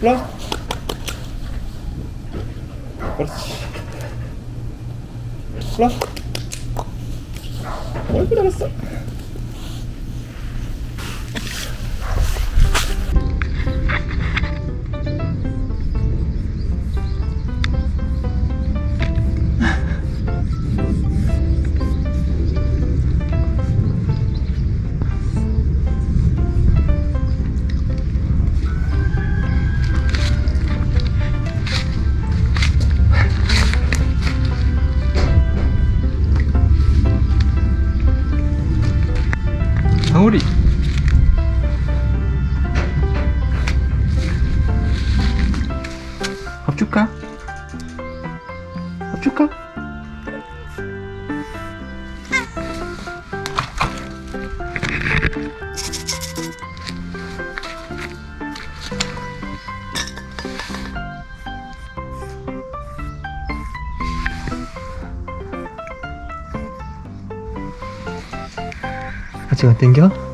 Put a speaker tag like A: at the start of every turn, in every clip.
A: 일로 그렇지. 일로 어이구 잘했어? 방울이. 밥 줄까? 밥 줄까? 안 땡겨?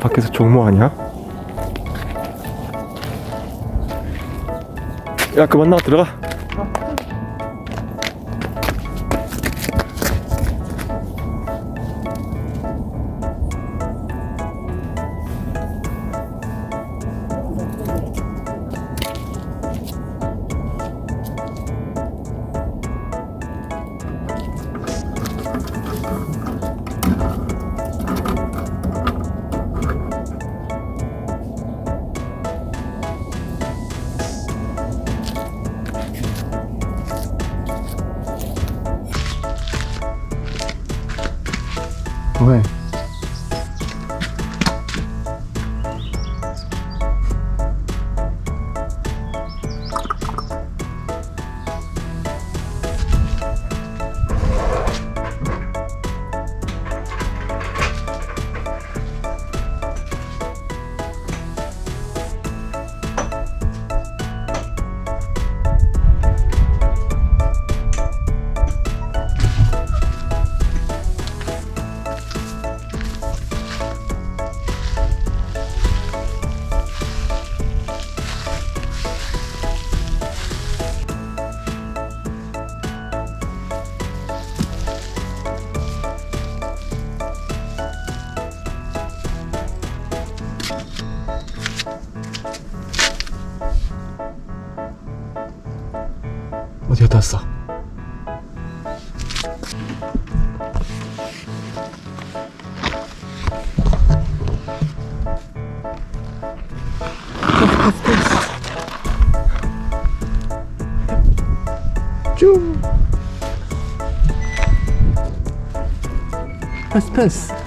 A: 밖에서 종모 아니야? 야 그만 나와 들어가 不会。 갔다 왔어? 쭉 패스 패스